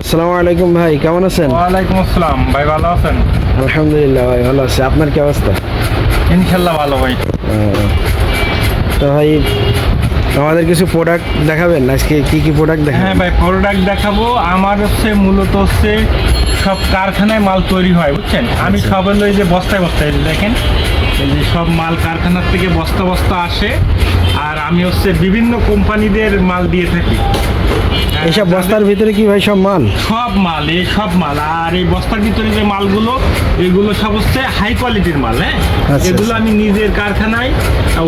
আসসালামু আলাইকুম ভাই কেমন আছেন? ওয়ালাইকুম আসসালাম ভাই ভালো আছেন? আলহামদুলিল্লাহ ভাই ভালো আছি। আপনার কি অবস্থা? ইনশাল্লাহ ভালো ভাই। তো ভাই আমাদের কিছু প্রোডাক্ট দেখাবেন? আজকে কি কি প্রোডাক্ট হ্যাঁ ভাই প্রোডাক্ট দেখাবো। আমার হচ্ছে মূলত হচ্ছে সব কারখানায় মাল তৈরি হয় বুঝছেন? আমি আচ্ছা। সব হলো এই যে বস্তায় বস্তায় দেখেন। এই যে সব মাল কারখানার থেকে বস্তা বস্তা আসে আর আমি হচ্ছে বিভিন্ন কোম্পানিদের মাল দিয়ে থাকি। এইসব বস্তার ভিতরে কি ভাই সব মাল? সব মাল এই সব মাল। আর এই বস্তার ভিতরে যে মালগুলো এগুলো সব হচ্ছে হাই কোয়ালিটির মাল হ্যাঁ? আচ্ছা, এগুলো আচ্ছা। আমি নিজের কারখানায়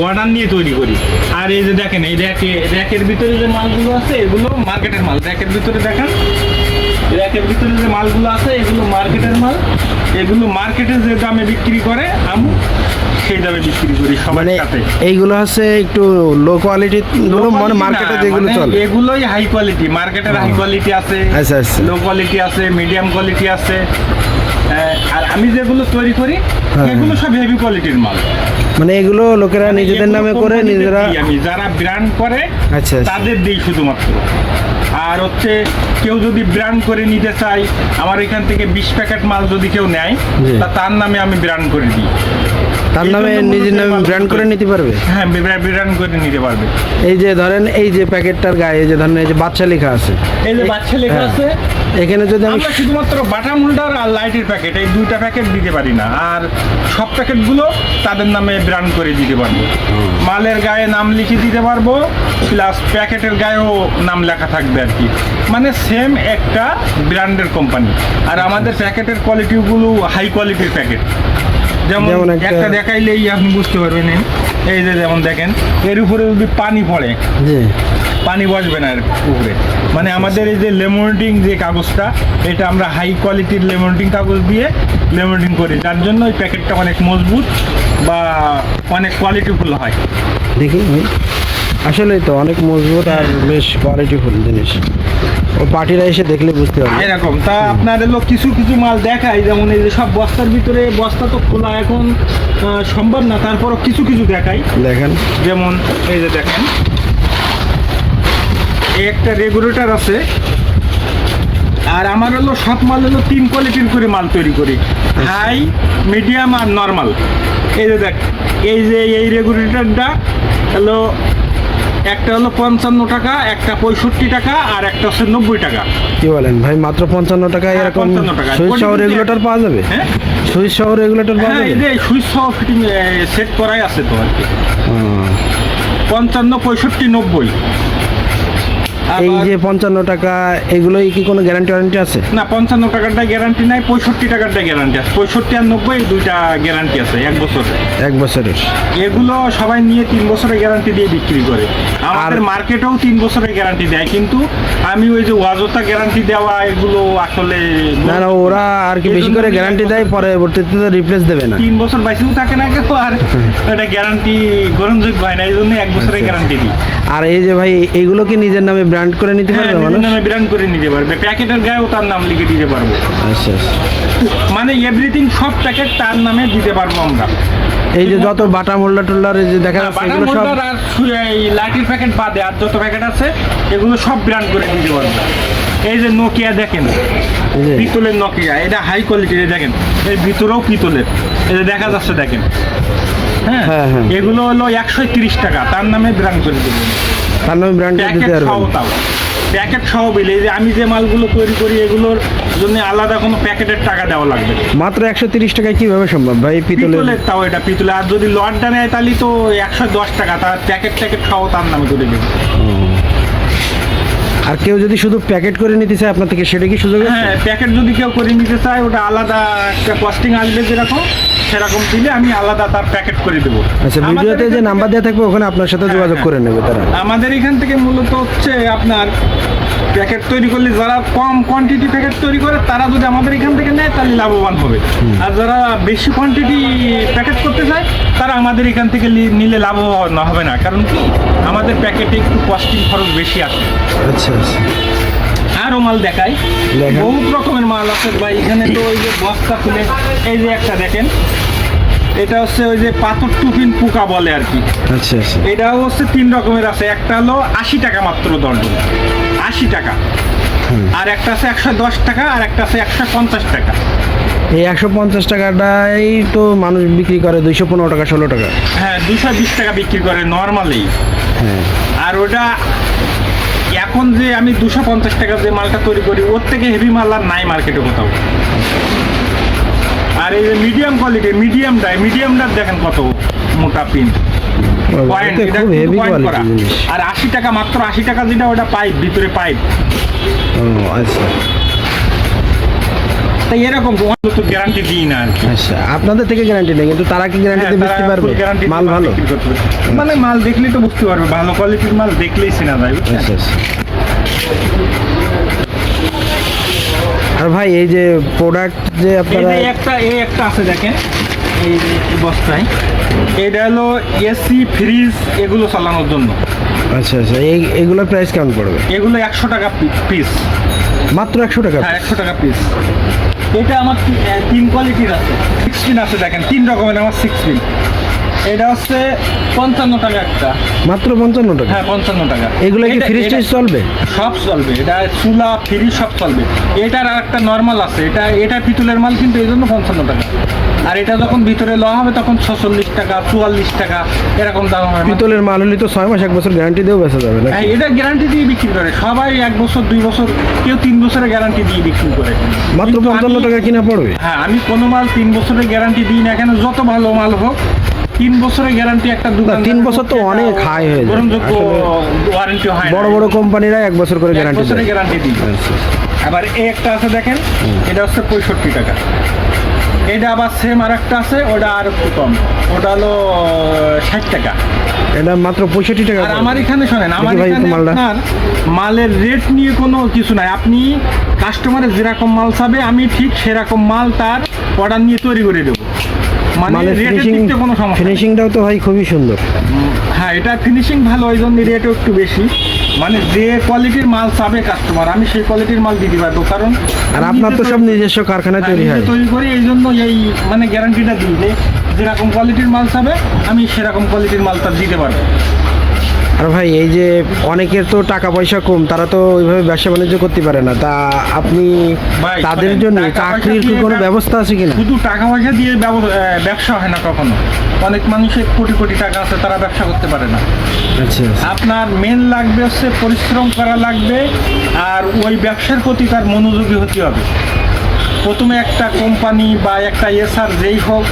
অর্ডার নিয়ে তৈরি করি। আর এই যে দেখেন এই র্যাকে র্যাকের ভিতরে যে মালগুলো আছে এগুলো মার্কেটের মাল। র্যাকের ভিতরে দেখেন র্যাকের ভিতরে যে মালগুলো আছে এগুলো মার্কেটের মাল। এগুলো মার্কেটে যে দামে বিক্রি করে আমি সেই দামে বিক্রি করি সবার মানে সাথে এইগুলো হচ্ছে একটু লো কোয়ালিটি মানে মার্কেটে যেগুলো মানে চলে এগুলোই হাই কোয়ালিটি মার্কেটের হাই কোয়ালিটি আছে আচ্ছা, আচ্ছা। লো কোয়ালিটি আছে মিডিয়াম কোয়ালিটি আছে আর আমি যেগুলো তৈরি করি হ্যাঁ। এগুলো সব হেভি কোয়ালিটির মাল মানে এগুলো লোকেরা নিজেদের নামে করে নিজেরা আমি যারা ব্র্যান্ড করে আচ্ছা, আচ্ছা। তাদের দিই শুধুমাত্র আর হচ্ছে কেউ যদি ব্র্যান্ড করে নিতে চাই আমার এখান থেকে বিশ প্যাকেট মাল যদি কেউ নেয়। তা তার নামে আমি ব্র্যান্ড করে দিই তার নামে নিজের নামে ব্র্যান্ড করে নিতে পারবে? হ্যাঁ ব্র্যান্ড করে নিতে পারবে। এই যে ধরেন এই যে প্যাকেটটার গায়ে এই যে ধরেন এই যে বাচ্চা লেখা আছে। এই যে বাচ্চা লেখা হ্যাঁ। আছে। এখানে যদি আমি আমরা শুধুমাত্র বাটাম হোল্ডার আর লাইটের প্যাকেট এই দুইটা প্যাকেট দিতে পারি না। আর সব প্যাকেটগুলো তাদের নামে ব্র্যান্ড করে দিতে পারব। মালের গায়ে নাম লিখে দিতে পারব প্লাস প্যাকেটের গায়েও নাম লেখা থাকবে আর কি। মানে সেম একটা ব্র্যান্ডের কোম্পানি আর আমাদের প্যাকেটের কোয়ালিটিগুলো হাই কোয়ালিটির প্যাকেট যেমন একটা- দেখাইলেই আপনি বুঝতে পারবেন এই যে যেমন দেখেন এর উপরে যদি পানি পড়ে জি। পানি বসবে না এর উপরে। মানে আমাদের এই যে লেমনিটিং যে কাগজটা এটা আমরা হাই কোয়ালিটির লেমনিটিং কাগজ দিয়ে লেমনিটিং করি। যার জন্য ওই প্যাকেটটা অনেক মজবুত বা অনেক কোয়ালিটিফুল হয়। দেখি আসলেই তো অনেক মজবুত আর বেশ কোয়ালিটিফুল জিনিস। ও পার্টিরা এসে দেখলে বুঝতে পারবে। এরকম। তা আপনার এলো কিছু কিছু মাল দেখায় যেমন এই যে সব বস্তার ভিতরে বস্তা তো খোলা এখন সম্ভব না তারপরও কিছু কিছু দেখাই দেখেন। যেমন এই যে দেখেন এই একটা রেগুলেটর আছে আর আমার হলো সব মাল হলো তিন কোয়ালিটির করে মাল তৈরি করি হাই মিডিয়াম আর নর্মাল। এই যে দেখ এই যে এই রেগুলেটরটা হলো একটা হলো পঞ্চান্ন টাকা একটা পঁয়ষট্টি টাকা আর একটা হচ্ছে নব্বই টাকা। কি বলেন ভাই মাত্র পঞ্চান্ন টাকা হ্যাঁ, এরকম 55 টাকায়। সুইচ সহ রেগুলেটর পাওয়া যাবে? হ্যাঁ। সুইচ সহ রেগুলেটর পাওয়া হ্যাঁ এই যাবে সুইচ সহ ফিটিং সেট করাই আছে তো আর কি। পঞ্চান্ন পঁয়ষট্টি নব্বই। এই যে পঞ্চান্ন টাকা এগুলোই কি কোনো গ্যারান্টি ওয়ারেন্টি আছে? না পঞ্চান্ন টাকারটা গ্যারান্টি নাই পঁয়ষট্টি টাকারটা গ্যারান্টি আছে। পঁয়ষট্টি আর নব্বই দুইটা গ্যারান্টি আছে এক বছর। এক বছরের। এগুলো সবাই নিয়ে তিন বছরের গ্যারান্টি দিয়ে বিক্রি করে। আমাদের মার্কেটেও তিন বছরের গ্যারান্টি দেয় কিন্তু আমি ওই যে অযথা গ্যারান্টি দেওয়া এগুলো আসলে না না ওরা আর কি বেশি করে গ্যারান্টি দেয় পরবর্তীতে তো রিপ্লেস দেবে না। তিন বছর বাইশেও থাকে না কেউ আর এটা গ্যারান্টি গ্রহণযোগ্য হয় না এই জন্য এক বছরের গ্যারান্টি দিই। আর এই যে ভাই এইগুলো কি নিজের নামে ব্র্যান্ড করে নিতে হ্যাঁ পারবে নিজের মানুষ? নামে ব্র্যান্ড করে নিতে পারবে। প্যাকেটের গায়েও তার নাম লিখে দিতে পারব। আচ্ছা আচ্ছা। মানে এভরিথিং সব প্যাকেট তার নামে দিতে পারব আমরা। এই যে যত বাটা মোল্ডার টোল্ডার এই যে দেখা যাচ্ছে এগুলো সব আর এই লাঠির প্যাকেট বাদে আর যত প্যাকেট আছে এগুলো সব ব্র্যান্ড করে দিতে পারব। এই যে নোকিয়া দেখেন পিতলের নোকিয়া এটা হাই কোয়ালিটির দেখেন। এর ভিতরেও পিতলের। এই যে দেখা যাচ্ছে দেখেন। হ্যাঁ হ্যাঁ, হ্যাঁ। এগুলো হলো একশো তিরিশ টাকা তার নামে ব্র্যান্ড করে দেবো তার নামে ব্র্যান্ড দিতে প্যাকেট সহ পারবেন প্যাকেট সহ বিল এই যে আমি যে মালগুলো তৈরি করি এগুলোর জন্য আলাদা কোনো প্যাকেটের টাকা দেওয়া লাগবে মাত্র একশো তিরিশ টাকায় কীভাবে সম্ভব ভাই? পিতলের তাও এটা পিতলে। আর যদি লটটা নেয় তাহলে তো একশো দশ টাকা। তার প্যাকেট ট্যাকেট সহ তার নামে করে দেবে। আর কেউ যদি শুধু প্যাকেট করে নিতে চায় আপনার থেকে সেটা কি সুযোগ হ্যাঁ প্যাকেট যদি কেউ করে নিতে চায় ওটা আলাদা একটা কস্টিং আসবে যেরকম সেরকম দিলে আমি আলাদা তার প্যাকেট করে দেবো। আচ্ছা ভিডিওতে যে নাম্বার দেওয়া থাকবে ওখানে আপনার সাথে হ্যাঁ, যোগাযোগ হ্যাঁ। করে নেবে তারা। আমাদের এখান থেকে মূলত হচ্ছে আপনার প্যাকেট তৈরি করলে যারা কম কোয়ান্টিটি প্যাকেট তৈরি করে তারা যদি আমাদের এখান থেকে নেয় তাহলে লাভবান হবে। আর যারা বেশি কোয়ান্টিটি প্যাকেট করতে চায় তারা আমাদের এখান থেকে নিলে লাভবান হবে না। কারণ কি? আমাদের প্যাকেটে একটু কস্টিং খরচ বেশি আসে আচ্ছা আচ্ছা। আরও মাল দেখাই। বহুত রকমের মাল আছে। ভাই এখানে তো ওই যে বস্তা খুলে এই যে একটা দেখেন। এটা হচ্ছে ওই যে পাথর টুপিন পোকা বলে আর কি। আচ্ছা আচ্ছা। এটা হচ্ছে তিন রকমের আছে। একটা হলো আশি টাকা মাত্র দর্জন আশি টাকা। আর একটা আছে একশো দশ টাকা আর একটা আছে একশো পঞ্চাশ টাকা। এই একশো পঞ্চাশ টাকাটাই তো মানুষ বিক্রি করে দুইশো পনেরো টাকা ষোলো টাকা। হ্যাঁ দুশো বিশ টাকা বিক্রি করে নর্মালি হ্যাঁ। আর ওটা এখন যে আমি দুশো পঞ্চাশ টাকা যে মালটা তৈরি করি ওর থেকে হেভি মাল আর নাই মার্কেটে কোথাও। আর এই যে মিডিয়াম কোয়ালিটি মিডিয়ামটা মিডিয়ামটা দেখেন কত মোটা পিন আর আশি টাকা মাত্র আশি টাকা যেটা ওটা পাইপ ভিতরে পাইপ আচ্ছা। তাই এরকম তো গ্যারান্টি দিই না আর কি। আচ্ছা আপনাদের থেকে গ্যারান্টি নেই কিন্তু তারা কি গ্যারান্টিতে হ্যাঁ, বেচতে পারবে? মাল ভালো। মানে মাল দেখলেই তো বুঝতে পারবে ভালো কোয়ালিটির মাল দেখলেই চেনা যায় বুঝছেন? আর ভাই এই যে প্রোডাক্ট যে আপনারা একটা এই একটা আছে দেখেন। এই যে বস্তায়। এটা হলো এসি ফ্রিজ এগুলো চালানোর জন্য। আচ্ছা আচ্ছা এই এগুলোর প্রাইস কেমন পড়বে? এগুলো একশো টাকা পিস মাত্র একশো টাকা হ্যাঁ একশো টাকা পিস এটা আমার তিন কোয়ালিটির আছে। সিক্স পিন আছে দেখেন তিন রকমের আমার সিক্স পিন এটা হচ্ছে পঞ্চান্ন টাকা একটা। মাত্র পঞ্চান্ন টাকা? হ্যাঁ পঞ্চান্ন টাকা। এগুলো কি ফ্রিজ টিজ চলবে? সব চলবে। এটা চুলা ফ্রিজ সব চলবে। এটার আর একটা নর্মাল আছে। এটা এটা পিতলের মাল কিন্তু এই জন্য পঞ্চান্ন টাকা। আর এটা যখন ভিতরে লওয়া হবে তখন ছচল্লিশ টাকা চুয়াল্লিশ টাকা এরকম দাম হবে। পিতলের মাল হলে তো ছয় মাস এক বছর গ্যারান্টি দিয়েও বেচা যাবে না হ্যাঁ এটা গ্যারান্টি দিয়ে বিক্রি করে। সবাই এক বছর দুই বছর কেউ তিন বছরের গ্যারান্টি দিয়ে বিক্রি করে। মাত্র পঞ্চান্ন টাকা কিনা পড়বে? হ্যাঁ আমি কোনো মাল তিন বছরের গ্যারান্টি দিই না কেন যত ভালো মাল হোক তিন বছরের গ্যারান্টি একটা দোকান তিন বছর তো অনেক high হয়ে যায়। ওয়ারেন্টি হয় বড় বড় কোম্পানিরা এক বছর করে গ্যারান্টি বছরের দেয়। গ্যারান্টি দিই আচ্ছা। আবার এই একটা আছে দেখেন এটা হচ্ছে পঁয়ষট্টি টাকা। এটা আবার সেম আর একটা আছে ওটা আর একটু কম। ওটা হলো ষাট টাকা। এটা মাত্র পঁয়ষট্টি টাকা আর আমার এখানে শোনেন আমার এখানে। আপনার মালের রেট নিয়ে কোনো কিছু নাই। আপনি কাস্টমারের যেরকম মাল চাবে আমি ঠিক সেরকম মাল তার অর্ডার নিয়ে তৈরি করে দেবো। মানে ফিনিশিং কোনো সমস্যা ফিনিশিংটাও তো ভাই খুবই সুন্দর। হ্যাঁ এটা ফিনিশিং ভালো ওই জন্য রেটও একটু বেশি। মানে যে কোয়ালিটির মাল চাবে কাস্টমার আমি সেই কোয়ালিটির মাল দিতে পারব কারণ আর আপনার তো সব নিজস্ব কারখানায় হ্যাঁ, তৈরি হয়। তৈরি করি এই জন্য এই মানে গ্যারান্টিটা দিই যে যেরকম কোয়ালিটির মাল চাবে আমি সেরকম কোয়ালিটির মাল তার দিতে পারব। আর ভাই এই যে অনেকের তো টাকা পয়সা কম তারা তো ওইভাবে ব্যবসা বাণিজ্য করতে পারে না। তা আপনি ভাই, তাদের জন্য চাকরির কি কোনো ব্যবস্থা আছে কিনা? শুধু টাকা পয়সা দিয়ে ব্যব- ব্যবসা হয় না কখনো। অনেক মানুষের কোটি কোটি টাকা আছে তারা ব্যবসা করতে পারে না। আচ্ছা। আপনার মেন লাগবে হচ্ছে পরিশ্রম করা লাগবে আর ওই ব্যবসার প্রতি তার মনোযোগী হতে হবে। প্রথমে একটা কোম্পানি বা একটা এসআর যেই হোক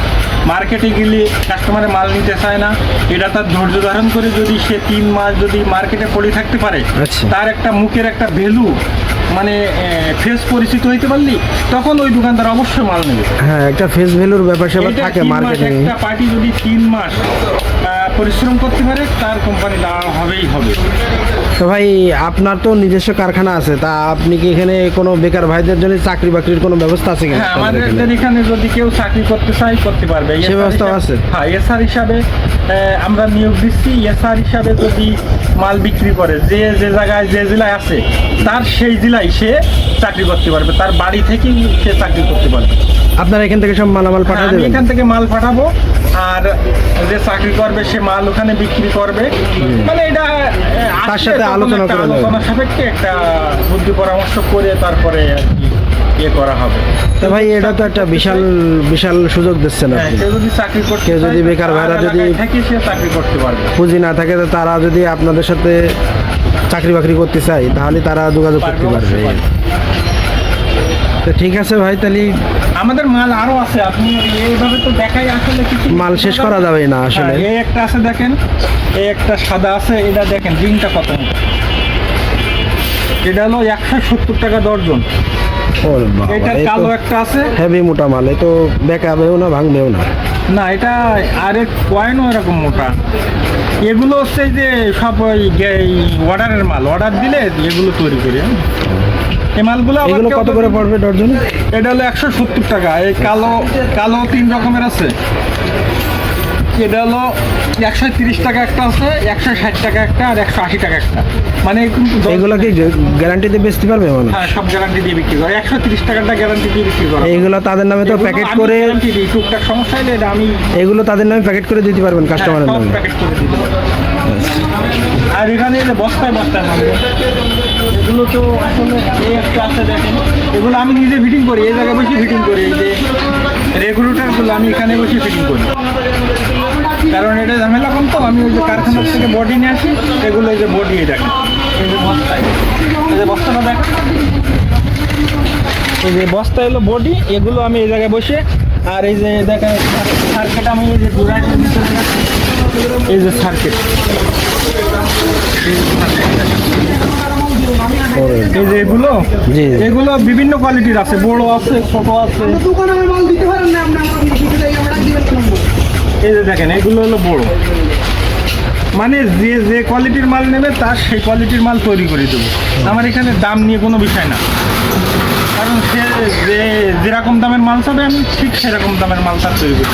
মার্কেটে গেলে কাস্টমারে মাল নিতে চায় না। এটা তার ধৈর্য ধারণ করে যদি সে তিন মাস যদি মার্কেটে পড়ে থাকতে পারে আচ্ছা। তার একটা মুখের একটা ভ্যালু মানে ফেস পরিচিত হইতে পারলি তখন ওই দোকানদার অবশ্যই মাল নেবে। হ্যাঁ একটা ফেস ভ্যালুর ব্যাপার স্যাপার থাকে মার্কেটিং একটা পার্টি যদি তিন মাস পরিশ্রম করতে পারে তার কোম্পানি দাঁড়ানো হবেই হবে তো ভাই আপনার তো নিজস্ব কারখানা আছে তা আপনি কি এখানে কোনো বেকার ভাইদের জন্য চাকরি বাকরির কোনো ব্যবস্থা আছে কিনা হ্যাঁ আমাদের এখানে? যদি কেউ চাকরি করতে চায় করতে পারবে সে SR ব্যবস্থাও আছে? হ্যাঁ এসআর হিসাবে আমরা নিয়োগ দিচ্ছি এসআর হিসাবে যদি মাল বিক্রি করে যে যে জায়গায় যে জেলায় আছে তার সেই জেলায় সে চাকরি করতে পারবে তার বাড়ি থেকেই সে চাকরি করতে পারবে। আপনারা এখান থেকে সব মালামাল হ্যাঁ, আমি এখান থেকে মাল পাঠাবো আর যে চাকরি করবে সে মাল ওখানে বিক্রি করবে। মানে এটা তার সাথে আলোচনা আলোচনা সাপেক্ষে একটা বুদ্ধি পরামর্শ করে তারপরে আর কি ইয়ে করা হবে। তো ভাই এটা তো একটা বিশাল বিশাল সুযোগ দিচ্ছেন হ্যাঁ, আপনি। কেউ যদি চাকরি করতে কেউ যদি বেকার ভাইরা যদি- থেকে সে চাকরি করতে পারবে। পুঁজি না থাকে তো তারা যদি আপনাদের সাথে চাকরি বাকরি করতে চায় তাহলে তারা যোগাযোগ করতে পারবে তো ঠিক আছে ভাই তাহলে আমাদের মাল আরও আছে আপনি এইভাবে তো দেখাই আসলে কিছু মাল শেষ করা যাবে না আসলে। হ্যাঁ, এই একটা আছে দেখেন এই একটা সাদা আছে এটা দেখেন রিংটা কত? এটা হলো একশো সত্তর টাকা দর্জন এটা কালো একটা আছে। হেভি মোটা মাল এই তো বেকাবেও না ভাঙবেও না। না এটা আরেক কয়েনও এরকম মোটা। এগুলো হচ্ছে যে সব ওই অর্ডারের মাল। অর্ডার দিলে এগুলো তৈরি করি এ এই মালগুলো এগুলো কত করে পড়বে ডর্জন এটা হলো একশো সত্তর টাকা। এই কালো কালো তিন রকমের আছে। এটা হলো একশো তিরিশ টাকা একটা আছে একশো ষাট টাকা একটা আর একশো আশি টাকা একটা। মানে এগুলো কি গ্যারান্টিতে বেচতে পারবে মানুষ? হ্যাঁ সব গ্যারান্টি দিয়ে বিক্রি করে। একশো তিরিশ টাকাটা গ্যারান্টি দিয়ে বিক্রি করে। এইগুলো তাদের নামে তো প্যাকেট করে গ্যারান্টি টুকটাক সমস্যা হলে এটা আমি এগুলো তাদের নামে প্যাকেট করে দিতে পারবেন কাস্টমারের হ্যাঁ, নামে। প্যাকেট করে দিতে আর এখানে যে বস্তায় বস্তায় মাল এগুলো এগুলো তো আসলে এই একটা আছে দেখেন। এগুলো আমি নিজে ফিটিং করি এই জায়গায় বসে ফিটিং করি এই যে রেগুলেটরগুলো আমি এখানে বসে ফিটিং করি। কারণ এটা ঝামেলা কম তো আমি ওই যে কারখানার থেকে বডি নিয়ে আসি এগুলো এই যে বডি দেখেন এই যে বস্তায় এই যে বস্তাটা দেখ এই যে বস্তা হলো বডি এগুলো আমি এই জায়গায় বসে আর এই যে দেখেন সার্কেট আমি এই যে জোড়ায় এই যে সার্কেট এই যে এগুলো। এগুলো বিভিন্ন কোয়ালিটির আছে বড় আছে ছোট আছে দোকানে আমি মাল দিতে পারেন না আপনি আমাকে কিছু টাকা আমরা? এই যে দেখেন এগুলো হলো বড়। মানে যে যে কোয়ালিটির মাল নেবে তার সেই কোয়ালিটির মাল তৈরি করে দেবো। আমার এখানে দাম নিয়ে কোনো বিষয় না। কারণ সে যে যেরকম দামের মাল চাবে আমি ঠিক সেরকম দামের মাল তার তৈরি করি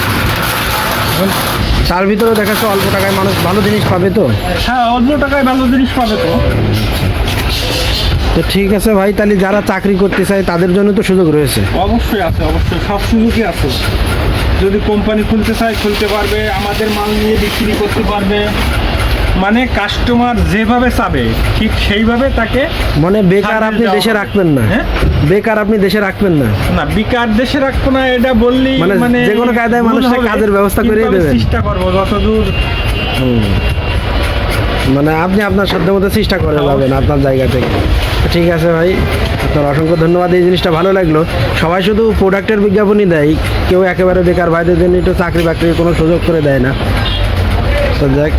তার ভিতরে দেখা যাচ্ছে অল্প টাকায় মানুষ ভালো জিনিস পাবে তো? হ্যাঁ অল্প টাকায় ভালো জিনিস পাবে তো। তো ঠিক আছে ভাই তাহলে যারা চাকরি করতে চায় তাদের জন্য তো সুযোগ রয়েছে। অবশ্যই আছে অবশ্যই। সব সুযোগই আছে। যদি কোম্পানি খুলতে চায় খুলতে পারবে আমাদের মাল নিয়ে বিক্রি করতে পারবে। মানে কাস্টমার যেভাবে চাবে ঠিক সেইভাবে তাকে মানে বেকার আপনি দেশে রাখবেন না। হ্যাঁ? বেকার আপনি দেশে রাখবেন না। না বেকার দেশে রাখব না এটা বললি মানে মানে যে কোনো কায়দায় মানুষের কাজের ব্যবস্থা করে দেবে চেষ্টা করব যতদূর মানে আপনি আপনার সাধ্য মতো চেষ্টা করে যাবেন আপনার জায়গা থেকে। ঠিক আছে ভাই আপনার অসংখ্য ধন্যবাদ এই জিনিসটা ভালো লাগল। সবাই শুধু প্রোডাক্টের বিজ্ঞাপনই দেয় কেউ একেবারে বেকার ভাইদের জন্য একটু চাকরি বাকরির কোনো সুযোগ করে দেয় না। তো দেখ